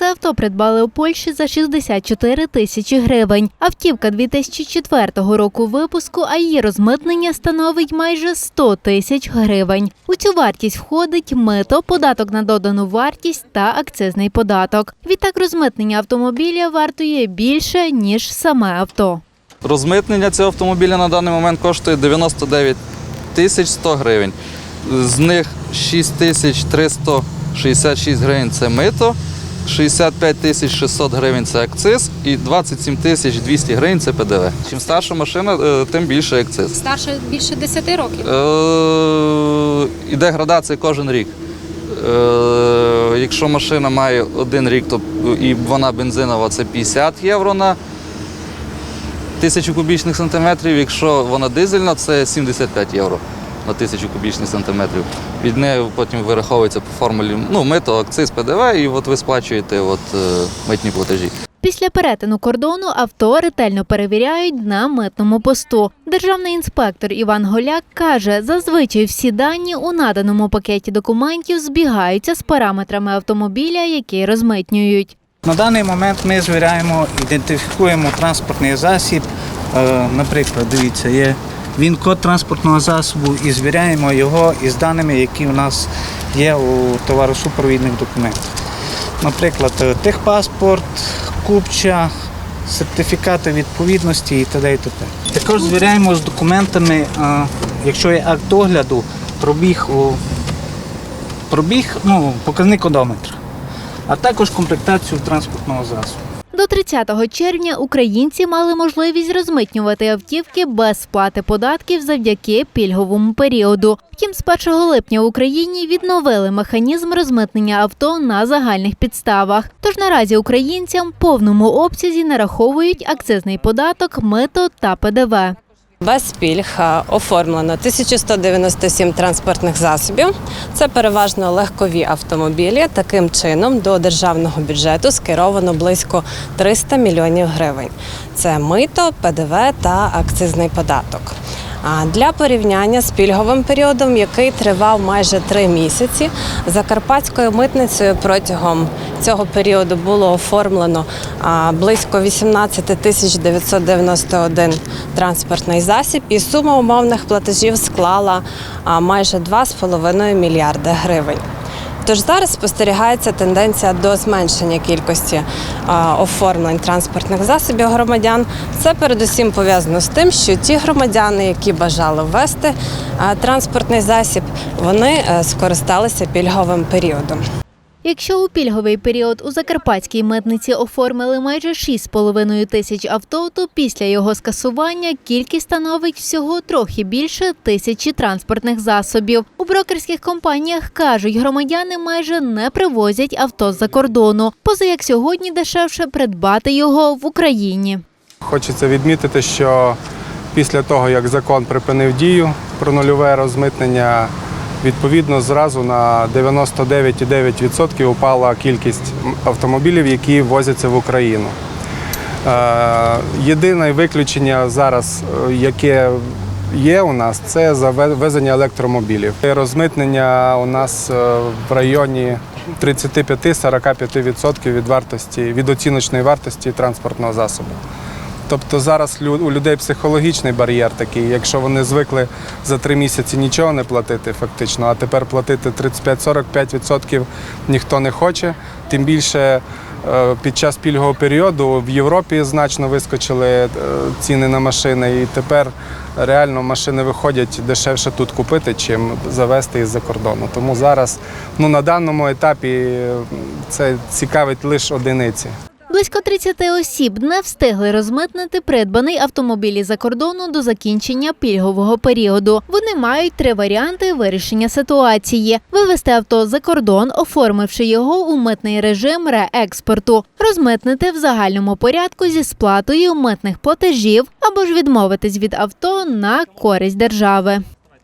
Це авто придбали у Польщі за 64 тисячі гривень. Автівка 2004 року випуску, а її розмитнення становить майже 100 тисяч гривень. У цю вартість входить мито, податок на додану вартість та акцизний податок. Відтак розмитнення автомобіля вартує більше ніж саме авто. Розмитнення цього автомобіля на даний момент коштує 99 тисяч 100 гривень. З них 6 тисяч 366 гривень це мито, 65 тисяч 600 гривень це акциз і 27 тисяч 200 гривень це ПДВ. Чим старша машина, е, тим більше акциз. Старше більше 10 років. Е, Іде градація кожен рік. Е, Якщо машина має один рік, то і вона бензинова, це 50 євро на тисячу кубічних сантиметрів. Якщо вона дизельна, це 75 євро на тисячу кубічних сантиметрів. Від неї потім вираховується по формулі ну, мито, акциз, ПДВ, і от ви сплачуєте от, е, митні платежі. Після перетину кордону авто ретельно перевіряють на митному посту. Державний інспектор Іван Голяк каже, зазвичай всі дані у наданому пакеті документів збігаються з параметрами автомобіля, який розмитнюють. На даний момент ми звіряємо, ідентифікуємо транспортний засіб. Е, Наприклад, дивіться, є він код транспортного засобу і звіряємо його із даними, які у нас є у товаросупровідних документах. Наприклад, е, техпаспорт, купча, сертифікати відповідності і т.д. і т.п. Також звіряємо з документами, е, якщо є акт огляду, пробіг у пробіг, ну, показник одометра, а також комплектацію транспортного засобу. До 30 червня українці мали можливість розмитнювати автівки без сплати податків завдяки пільговому періоду. Втім, з 1 липня в Україні відновили механізм розмитнення авто на загальних підставах. Тож наразі українцям в повному обсязі нараховують акцизний податок, мито та ПДВ. Без пільг е, оформлено 1197 транспортних засобів. Це переважно легкові автомобілі. Таким чином до державного бюджету скеровано близько 300 мільйонів гривень. Це мито, ПДВ та акцизний податок. Для порівняння з пільговим періодом, який тривав майже три місяці, Закарпатською митницею протягом цього періоду було оформлено близько 18 тисяч 991 транспортний засіб, і сума умовних платежів склала майже 2,5 мільярди гривень. Тож зараз спостерігається тенденція до зменшення кількості оформлень транспортних засобів громадян. Це передусім пов'язано з тим, що ті громадяни, які бажали ввести транспортний засіб, вони е, скористалися пільговим періодом. Якщо у пільговий період у закарпатській митниці оформили майже 6,5 тисяч авто, то після його скасування кількість становить всього трохи більше тисячі транспортних засобів. У брокерських компаніях кажуть, громадяни майже не привозять авто з-за кордону, поза як сьогодні дешевше придбати його в Україні. Хочеться відмітити, що після того, як закон припинив дію про нульове розмитнення, відповідно зразу на 99,9% упала кількість автомобілів, які возяться в Україну. Е, Єдине виключення зараз, е, яке є у нас, це завезення електромобілів. Розмитнення у нас е, в районі 35-45% від вартості від оціночної вартості транспортного засобу. Тобто зараз у людей психологічний бар'єр такий. Якщо вони звикли за три місяці нічого не платити, фактично, а тепер платити 35-45% ніхто не хоче. Тим більше е, під час пільгового періоду в Європі значно вискочили е, ціни на машини, і тепер реально машини виходять дешевше тут купити, чим завезти із-за кордону. Тому зараз ну, на даному етапі е, це цікавить лише одиниці. Близько 30 осіб не встигли розмитнити придбаний автомобіль із-за кордону до закінчення пільгового періоду. Вони мають три варіанти вирішення ситуації: вивезти авто за кордон, оформивши його у митний режим реекспорту, розмитнити в загальному порядку зі сплатою митних платежів або ж відмовитись від авто на користь держави.